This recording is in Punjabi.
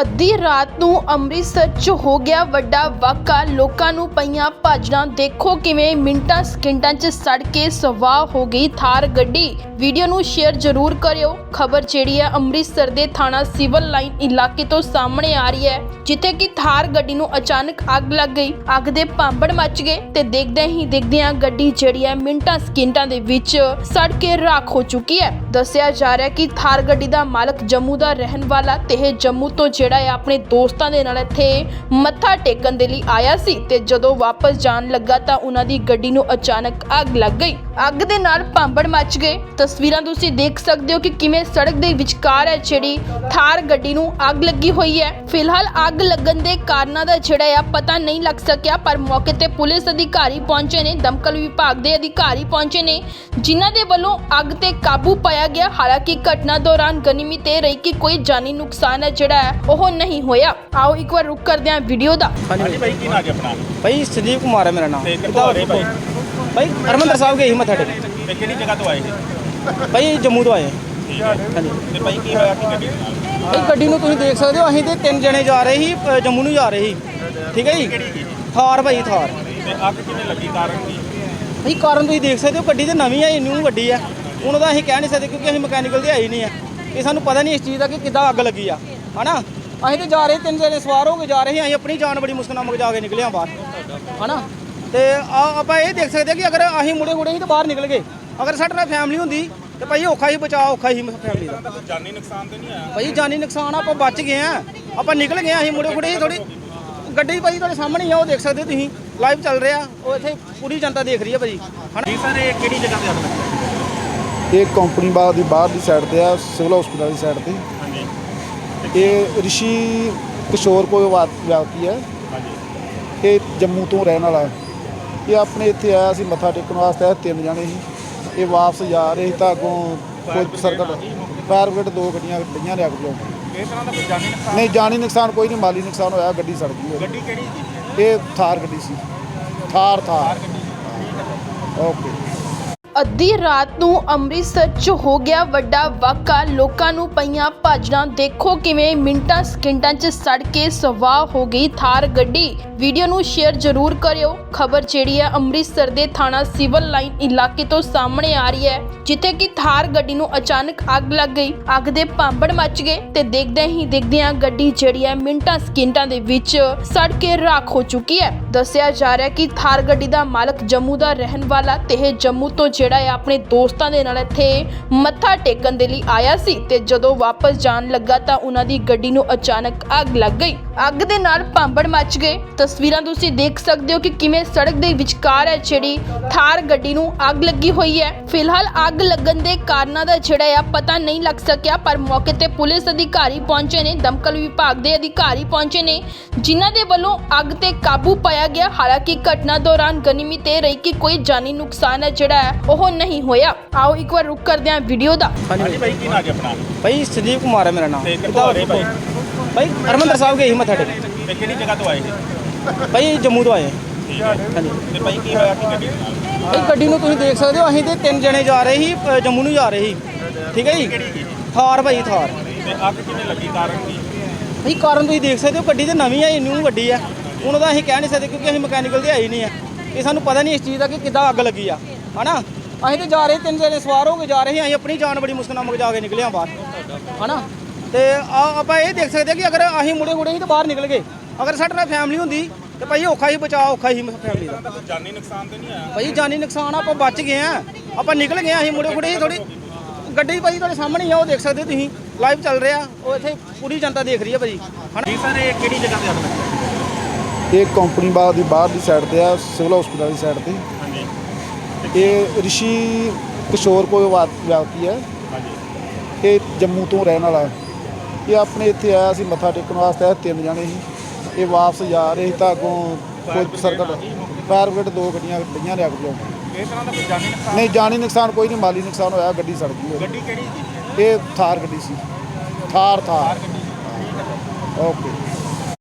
ਅੱਧੀ ਰਾਤ ਨੂੰ ਅੰਮ੍ਰਿਤਸਰ 'ਚ ਹੋ ਗਿਆ ਵੱਡਾ ਵਾਕਾ। ਲੋਕਾਂ ਨੂੰ ਪਈਆਂ ਭਾਜੜਾਂ ਦੇਖੋ ਕਿਵੇਂ ਮਿੰਟਾਂ, ਸਕਿੰਟਾਂ 'ਚ ਸੜ ਕੇ ਸਵਾਹ ਹੋ ਗਈ ਥਾਰ ਗੱਡੀ। ਵੀਡੀਓ ਨੂੰ ਸ਼ੇਅਰ ਜ਼ਰੂਰ ਕਰਿਓ। ਖਬਰ ਜਿਹੜੀ ਹੈ ਅੰਮ੍ਰਿਤਸਰ ਦੇ ਥਾਣਾ ਸਿਵਲ ਲਾਈਨ ਇਲਾਕੇ ਤੋਂ ਸਾਹਮਣੇ ਆ ਰਹੀ ਹੈ, ਜਿੱਥੇ ਕਿ ਥਾਰ ਗੱਡੀ ਨੂੰ ਅਚਾਨਕ ਅੱਗ ਲੱਗ ਗਈ। ਅੱਗ ਦੇ ਭਾਂਬੜ ਮੱਚ ਗਏ ਤੇ ਦੇਖਦੇ ਹੀ ਦੇਖਦਿਆਂ ਗੱਡੀ ਜਿਹੜੀ ਹੈ ਮਿੰਟਾਂ, ਸਕਿੰਟਾਂ ਦੇ ਵਿੱਚ ਸੜ ਕੇ ਰਾਖ ਹੋ ਚੁੱਕੀ ਹੈ। ਦੱਸਿਆ ਜਾ ਰਿਹਾ ਕਿ ਥਾਰ ਗੱਡੀ ਦਾ ਮਾਲਕ ਜੰਮੂ ਦਾ ਰਹਿਣ ਵਾਲਾ, ਤੇ ਇਹ ਜੰਮੂ ਤੋਂ ਜਿਹੜਾ ਹੈ ਆਪਣੇ ਦੋਸਤਾਂ ਦੇ ਨਾਲ ਇੱਥੇ ਮੱਥਾ ਟੇਕਣ ਦੇ ਲਈ ਆਇਆ ਸੀ ਤੇ ਜਦੋਂ ਵਾਪਸ ਜਾਣ ਲੱਗਾ ਤਾਂ ਉਹਨਾਂ ਦੀ ਗੱਡੀ ਨੂੰ ਅਚਾਨਕ ਅੱਗ ਲੱਗ ਗਈ। ਅੱਗ ਦੇ ਨਾਲ ਭਾਂਬੜ ਮੱਚ ਗਏ। ਤਸਵੀਰਾਂ ਤੁਸੀਂ ਦੇਖ ਸਕਦੇ ਹੋ ਕਿ ਕਿਵੇਂ ਸੜਕ ਦੇ ਵਿਚਕਾਰ ਹੈ ਜਿਹੜੀ ਥਾਰ ਗੱਡੀ ਨੂੰ ਅੱਗ ਲੱਗੀ ਹੋਈ ਹੈ। ਫਿਲਹਾਲ ਅੱਗ ਲੱਗਣ ਦੇ ਕਾਰਨਾਂ ਦਾ ਜਿਹੜਾ ਆ ਪਤਾ ਨਹੀਂ ਲੱਗ ਸਕਿਆ, ਪਰ ਮੌਕੇ ਤੇ ਪੁਲਿਸ ਅਧਿਕਾਰੀ ਪਹੁੰਚੇ ਨੇ, ਦਮਕਲ ਵਿਭਾਗ ਦੇ ਅਧਿਕਾਰੀ ਪਹੁੰਚੇ ਨੇ, ਜਿਨ੍ਹਾਂ ਦੇ ਵੱਲੋਂ ਅੱਗ ਤੇ ਕਾਬੂ ਪਾਇਆ ਗਿਆ। ਹਾਲਾਂਕਿ ਘਟਨਾ ਦੌਰਾਨ ਗਨੀਮੀ ਤੇ ਰਹੀ ਕਿ ਕੋਈ ਜਾਨੀ ਨੁਕਸਾਨ ਹੈ ਜਿਹੜਾ ਹੈ ਉਹ ਨਹੀਂ ਹੋਇਆ। ਆਓ ਇੱਕ ਵਾਰ ਰੁਕ ਕਰਦੇ ਹਾਂ ਵੀਡੀਓ ਦਾ। ਹਾਂਜੀ ਭਾਈ ਕੀ ਨਾਂ ਜੀ ਆਪਣਾ? ਭਾਈ ਸੰਜੀਵ ਕੁਮਾਰ ਹੈ ਮੇਰਾ ਨਾਮ। ਤੇ ਕਿੱਥੋਂ ਆ ਰਹੇ ਭਾਈ? ਭਾਈ ਹਰਮੰਦਰ ਸਾਹਿਬ ਗਏ ਸੀ ਮੱਥਾ ਟੇਕਣ। ਤੇ ਕਿਹੜੀ ਜਗ੍ਹਾ ਤੋਂ ਆਏ ਜੀ? ਭਾਈ ਜੰਮੂ ਤੋਂ ਆਏ। ਠੀਕ ਹੈ। ਹਾਂਜੀ। ਤੇ ਭਾਈ ਕੀ ਹੋਇਆ? ਕੀ ਗੱਡੀ? ਦੇ ਨਾਲ ਭਾਈ ਗੱਡੀ ਨੂੰ ਤੁਸੀਂ ਦੇਖ ਸਕਦੇ ਹੋ ਅਸੀਂ ਤੇ ਤਿੰਨ ਜਣੇ ਜਾ ਰਹੇ ਸੀ ਅ, ਜੰਮੂ ਨੂੰ ਜਾ ਰਹੇ ਸੀ। ਠੀਕ ਹੈ ਜੀ? ਥਾਰ ਭਾਈ ਥਾਰ। ਤੇ ਅੱਗ ਕਿਵੇਂ ਲੱਗੀ? ਕਾਰਨ ਕੀ? ਭਾਈ ਕਾਰਨ ਤੁਸੀਂ ਦੇਖ ਸਕਦੇ ਹੋ ਗੱਡੀ ਤੇ ਨਵੀਂ ਹੈ ਨਿਊ ਵੱਡੀ ਹੈ ਹੁਣ ਉਹਦਾ ਅਸੀਂ ਕਹਿ ਨਹੀਂ ਸਕਦੇ ਕਿਉਂਕਿ ਅਸੀਂ ਮਕੈਨੀਕਲ ਦੇ ਆਈ ਨਹੀਂ ਆ। ਇਹ ਸਾਨੂੰ ਪਤਾ ਨਹੀਂ ਇਸ ਚੀਜ਼ ਦਾ ਕਿ ਕਿੱਦਾਂ ਅੱਗ ਲੱਗੀ ਆ। ਹਨਾ? ਅਸੀਂ ਤੇ ਜਾ ਰਹੇ ਤਿੰਨ ਜਣੇ ਸਵਾਰ ਹੋ ਕੇ ਜਾ ਰਹੇ ਅਸੀਂ ਆਪਣੀ ਜਾਨ ਬੜੀ ਮੁਸ਼ਕਲ ਨਾਲ ਮਗ ਜਾ ਕੇ ਨਿਕਲੇ ਆ ਬਾਹਰ ਹਨਾ? ਤੇ ਆ ਆਪਾਂ ਇਹ ਦੇਖ ਸਕਦੇ ਹਾਂ ਕਿ ਅਗਰ ਅਸੀਂ ਮੁੜੇ ਮੁੜੇ ਹੀ ਤਾਂ ਬਾਹਰ ਨਿਕਲ ਗਏ। ਅਗਰ ਸਾਡੇ ਨਾਲ ਫੈਮਿਲੀ ਹੁੰਦੀ ਤੇ ਭਾਈ ਔਖਾ ਹੀ ਬਚਾ ਔਖਾ ਹੀ ਫੈਮਿਲੀ ਦਾ। ਜਾਨੀ ਨੁਕਸਾਨ ਤੇ ਨਹੀਂ ਆਇਆ? ਭਾਈ ਜਾਨੀ ਨੁਕਸਾਨ ਆਪਾਂ ਬਚ ਗਏ ਆ ਆਪਾਂ ਨਿਕਲ ਗਏ ਆ ਅਸੀਂ ਮੁੜੇ ਖੁੜੇ ਥੋੜੀ ਗੱਡੀ ਭਾਈ ਤੁਹਾਡੇ ਸਾਹਮਣੇ ਹੀ ਆ ਉਹ ਦੇਖ ਸਕਦੇ ਹੋ ਤੁਸੀਂ। ਲਾਈਵ ਚੱਲ ਰਿਹਾ ਉਹ ਇੱਥੇ ਪੂਰੀ ਜਨਤਾ ਦੇਖ ਰਹੀ ਹੈ ਹਨਾ? ਜੀ ਸਰ ਇਹ ਕਿਹੜੀ ਜਗ੍ਹਾ ਤੇ ਲੱਗੀ ਇਹ ਕੰਪਨੀ ਬਾਗ ਦੀ ਬਾਹਰ ਦੀ ਸਾਈਡ ਤੇ ਆ ਸਿਵਲ ਹਸਪੀਟਲ ਦੀ ਸਾਈਡ ਤੇ। ਇਹ ਰਿਸ਼ੀ ਕਿਸ਼ੋਰ ਕੋਈ ਵਾ- ਵਿਅਕਤੀ ਹੈ। ਹਾਂਜੀ। ਇਹ ਜੰਮੂ ਤੋਂ ਰਹਿਣ ਵਾਲਾ ਹੈ। ਇਹ ਆਪਣੇ ਇੱਥੇ ਆਇਆ ਸੀ ਮੱਥਾ ਟੇਕਣ ਵਾਸਤੇ ਆਇਆ ਤਿੰਨ ਜਣੇ ਸੀ। ਇਹ ਵਾਪਸ ਜਾ ਰਹੇ ਸੀ ਤਾਂ ਅੱਗੋਂ ਕੋਈ ਸਰਕਟ ਫਾਇਰ ਬ੍ਰਿਗੇਡ ਦੋ ਗੱਡੀਆਂ ਡਈਆਂ ਨੇ ਅੱਗ ਬੁਝਾਉਣ ਇਸ ਤਰ੍ਹਾਂ ਦਾ ਕੋਈ ਜਾਨੀ ਨੁਕਸਾਨ? ਨਹੀਂ ਜਾਨੀ ਨੁਕਸਾਨ ਕੋਈ ਨਹੀਂ ਮਾਲੀ ਨੁਕਸਾਨ ਹੋਇਆ ਗੱਡੀ ਸੜ ਗਈ। ਗੱਡੀ ਕਿਹੜੀ ਸੀ? ਇਹ ਥਾਰ ਗੱਡੀ ਸੀ। ਥਾਰ ਥਾਰ। ਓਕੇ। ਅੱਧੀ ਰਾਤ ਨੂੰ ਅੰਮ੍ਰਿਤਸਰ 'ਚ ਹੋ ਗਿਆ ਵੱਡਾ ਵਾਕਾ। ਲੋਕਾਂ ਨੂੰ ਪਈਆਂ ਭਾਜੜਾਂ ਦੇਖੋ ਕਿਵੇਂ ਮਿੰਟਾਂ, ਸਕਿੰਟਾਂ 'ਚ ਸੜ ਕੇ ਸਵਾਹ ਹੋ ਗਈ ਥਾਰ ਗੱਡੀ। ਵੀਡੀਓ ਨੂੰ ਸ਼ੇਅਰ ਜ਼ਰੂਰ ਕਰਿਓ। ਖਬਰ ਜਿਹੜੀ ਹੈ ਅੰਮ੍ਰਿਤਸਰ ਦੇ ਥਾਣਾ ਸਿਵਲ ਲਾਈਨ ਇਲਾਕੇ ਤੋਂ ਸਾਹਮਣੇ ਆ ਰਹੀ ਹੈ, ਜਿੱਥੇ ਕਿ ਥਾਰ ਗੱਡੀ ਨੂੰ ਅਚਾਨਕ ਅੱਗ ਲੱਗ ਗਈ। ਅੱਗ ਦੇ ਭਾਂਬੜ ਮੱਚ ਗਏ ਤੇ ਦੇਖਦੇ ਹੀ ਦੇਖਦਿਆਂ ਗੱਡੀ ਜਿਹੜੀ ਹੈ ਮਿੰਟਾਂ, ਸਕਿੰਟਾਂ ਦੇ ਵਿੱਚ ਸੜ ਕੇ ਰਾਖ ਹੋ ਚੁੱਕੀ ਹੈ। ਦੱਸਿਆ ਜਾ ਰਿਹਾ ਕਿ ਥਾਰ ਗੱਡੀ ਦਾ ਮਾਲਕ ਜੰਮੂ ਦਾ ਰਹਿਣ ਵਾਲਾ ਤੇ ਇਹ ਜੰਮੂ ਤੋਂ ਜਿਹੜਾ ਹੈ ਆਪਣੇ ਦੋਸਤਾਂ ਦੇ ਨਾਲ ਇੱਥੇ ਮੱਥਾ ਟੇਕਣ ਦੇ ਲਈ ਆਇਆ ਸੀ ਤੇ ਜਦੋਂ ਵਾਪਸ ਜਾਣ ਲੱਗਾ ਤਾਂ ਉਹਨਾਂ ਦੀ ਗੱਡੀ ਨੂੰ ਅਚਾਨਕ ਅੱਗ ਲੱਗ ਗਈ। ਅੱਗ ਦੇ ਨਾਲ ਭਾਂਬੜ ਮੱਚ ਗਏ। ਤਸਵੀਰਾਂ ਤੁਸੀਂ ਦੇਖ ਸਕਦੇ ਹੋ ਕਿ ਕਿਵੇਂ ਸੜਕ ਦੇ ਵਿਚਕਾਰ ਹੈ ਜਿਹੜੀ ਥਾਰ ਗੱਡੀ ਨੂੰ ਅੱਗ ਲੱਗੀ ਹੋਈ ਹੈ। ਫਿਲਹਾਲ ਅੱਗ ਲੱਗਣ ਦੇ ਕਾਰਨਾਂ ਦਾ ਜਿਹੜਾ ਆ ਪਤਾ ਨਹੀਂ ਲੱਗ ਸਕਿਆ, ਪਰ ਮੌਕੇ ਤੇ ਪੁਲਿਸ ਅਧਿਕਾਰੀ ਪਹੁੰਚੇ ਨੇ, ਦਮਕਲ ਵਿਭਾਗ ਦੇ ਅਧਿਕਾਰੀ ਪਹੁੰਚੇ ਨੇ, ਜਿਨ੍ਹਾਂ ਦੇ ਵੱਲੋਂ ਅੱਗ ਤੇ ਕਾਬੂ ਪਾਇਆ ਗਿਆ। ਹਾਲਾਂਕਿ ਘਟਨਾ ਦੌਰਾਨ ਗਨੀਮਤ ਇਹ ਰਹੀ ਕਿ ਕੋਈ ਜਾਨੀ ਨੁਕਸਾਨ ਹੈ ਜਿਹੜਾ ਹੈ ਉਹ ਨਹੀਂ ਹੋਇਆ। ਆਓ ਇੱਕ ਵਾਰ ਰੁਕ ਕਰਦੇ ਹਾਂ ਵੀਡੀਓ ਦਾ। ਹਾਂਜੀ ਭਾਈ। ਕੀ ਨਾਂ ਜੀ ਆਪਣਾ? ਭਾਈ ਸੰਜੀਵ ਕੁਮਾਰ ਹੈ ਮੇਰਾ ਨਾਮ। ਤੇ ਕਿੱਥੋਂ ਆ ਰਹੇ ਭਾਈ? ਭਾਈ ਹਰਮੰਦਰ ਸਾਹਿਬ ਗਏ ਸੀ ਮੱਥਾ ਟੇਕਣ। ਤੇ ਕਿਹੜੀ ਜਗ੍ਹਾ ਤੋਂ ਆਏ ਜੀ? ਭਾਈ ਜੰਮੂ ਤੋਂ ਆਏ। ਠੀਕ ਹੈ। ਹਾਂਜੀ। ਤੇ ਭਾਈ ਕੀ ਹੋਇਆ? ਕੀ ਗੱਡੀ? ਦੇ ਨਾਲ ਭਾਈ ਗੱਡੀ ਨੂੰ ਤੁਸੀਂ ਦੇਖ ਸਕਦੇ ਹੋ ਅਸੀਂ ਤੇ ਤਿੰਨ ਜਣੇ ਜਾ ਰਹੇ ਸੀ ਅ, ਜੰਮੂ ਨੂੰ ਜਾ ਰਹੇ ਸੀ। ਠੀਕ ਹੈ ਜੀ? ਥਾਰ ਭਾਈ ਥਾਰ। ਤੇ ਅੱਗ ਕਿਵੇਂ ਲੱਗੀ? ਕਾਰਨ ਕੀ? ਭਾਈ ਕਾਰਨ ਤੁਸੀਂ ਦੇਖ ਸਕਦੇ ਹੋ ਗੱਡੀ ਤੇ ਨਵੀਂ ਹੈ ਨਿਊ ਵੱਡੀ ਹੈ। ਹੁਣ ਉਹਦਾ ਅਸੀਂ ਕਹਿ ਨਹੀਂ ਸਕਦੇ ਕਿਉਂਕਿ ਅਸੀਂ ਮਕੈਨੀਕਲ ਦੇ ਆਈ ਨਹੀਂ ਆ। ਇਹ ਸਾਨੂੰ ਪਤਾ ਨਹੀਂ ਇਸ ਚੀਜ਼ ਦਾ ਕਿ ਕਿੱਦਾਂ ਅੱਗ ਲੱਗੀ ਆ ਹਨਾ? ਅਸੀਂ ਤੇ ਜਾ ਰਹੇ ਤਿੰਨ ਜਣੇ ਸਵਾਰ ਹੋ ਕੇ ਜਾ ਰਹੇ ਅਸੀਂ ਆਪਣੀ ਜਾਨ ਬੜੀ ਮੁਸ਼ਕਲ ਨਾਲ ਮਗ ਜਾ ਕੇ ਨਿਕਲੇ ਆ ਬਾਹਰ ਹਨਾ? ਤੇ ਆ ਆਪਾਂ ਇਹ ਦੇਖ ਸਕਦੇ ਹਾਂ ਕਿ ਅਗਰ ਅਸੀਂ ਮੁੜੇ ਮੁੜੇ ਹੀ ਤਾਂ ਬਾਹਰ ਨਿਕਲ ਗਏ। ਅਗਰ ਸਾਡੇ ਨਾਲ ਫੈਮਿਲੀ ਹੁੰਦੀ ਤੇ ਭਾਈ ਔਖਾ ਹੀ ਬਚਾ ਔਖਾ ਹੀ ਫੈਮਿਲੀ ਦਾ। ਜਾਨੀ ਨੁਕਸਾਨ ਤੇ ਨਹੀਂ ਆਇਆ? ਭਾਈ ਜਾਨੀ ਨੁਕਸਾਨ ਆਪਾਂ ਬਚ ਗਏ ਆ। ਆਪਾਂ ਨਿਕਲ ਗਏ ਆ ਅਸੀਂ ਮੁੜੇ ਖੁੜੇ ਥੋੜੀ ਗੱਡੀ ਭਾਈ ਤੁਹਾਡੇ ਸਾਹਮਣੇ ਹੀ ਆ ਉਹ ਦੇਖ ਸਕਦੇ ਹੋ ਤੁਸੀਂ। ਲਾਈਵ ਚੱਲ ਰਿਹਾ ਉਹ ਇੱਥੇ ਪੂਰੀ ਜਨਤਾ ਦੇਖ ਰਹੀ ਹੈ ਭਾਜੀ ਹਨਾ ਜੀ ਸਰ ਇਹ ਕਿਹੜੀ ਜਗ੍ਹਾ ਤੇ ਅੱਗ ਲੱਗੀ? ਇਹ ਕੰਪਨੀ ਬਾਗ ਦੀ ਬਾਹਰ ਦੀ ਸਾਈਡ ਤੇ ਆ ਸਿਵਲ ਹਸਪੀਟਲ ਦੀ ਸਾਈਡ ਤੇ। ਹਾਂਜੀ। ਇਹ ਰਿਸ਼ੀ ਕਿਸ਼ੋਰ ਕੋਈ ਵਿਅਕਤੀ ਹੈ। ਹਾਂਜੀ। ਇਹ ਜੰਮੂ ਤੋਂ ਰਹਿਣ ਵਾਲਾ। ਇਹ ਆਪਣੇ ਇੱਥੇ ਆਇਆ ਸੀ ਮੱਥਾ ਟੇਕਣ ਵਾਸਤੇ ਆਇਆ ਤਿੰਨ ਜਣੇ ਸੀ। ਇਹ ਵਾਪਸ ਜਾ ਰਹੇ ਸੀ ਤਾਂ ਅੱਗੋਂ ਕੋਈ ਸਰਕਟ ਫਾਇਰ ਬ੍ਰਿਗੇਡ ਦੋ ਗੱਡੀਆਂ ਡਈਆਂ ਨੇ ਅੱਗ ਬੁਝਾਉਣ ਇਸ ਤਰ੍ਹਾਂ ਦਾ ਕੋਈ ਜਾਨੀ ਨੁਕਸਾਨ? ਨਹੀਂ ਜਾਨੀ ਨੁਕਸਾਨ ਕੋਈ ਨਹੀਂ ਮਾਲੀ ਨੁਕਸਾਨ ਹੋਇਆ ਗੱਡੀ ਸੜ ਗਈ। ਗੱਡੀ ਕਿਹੜੀ ਸੀ? ਇਹ ਥਾਰ ਗੱਡੀ ਸੀ। ਥਾਰ ਥਾਰ। ਓਕੇ।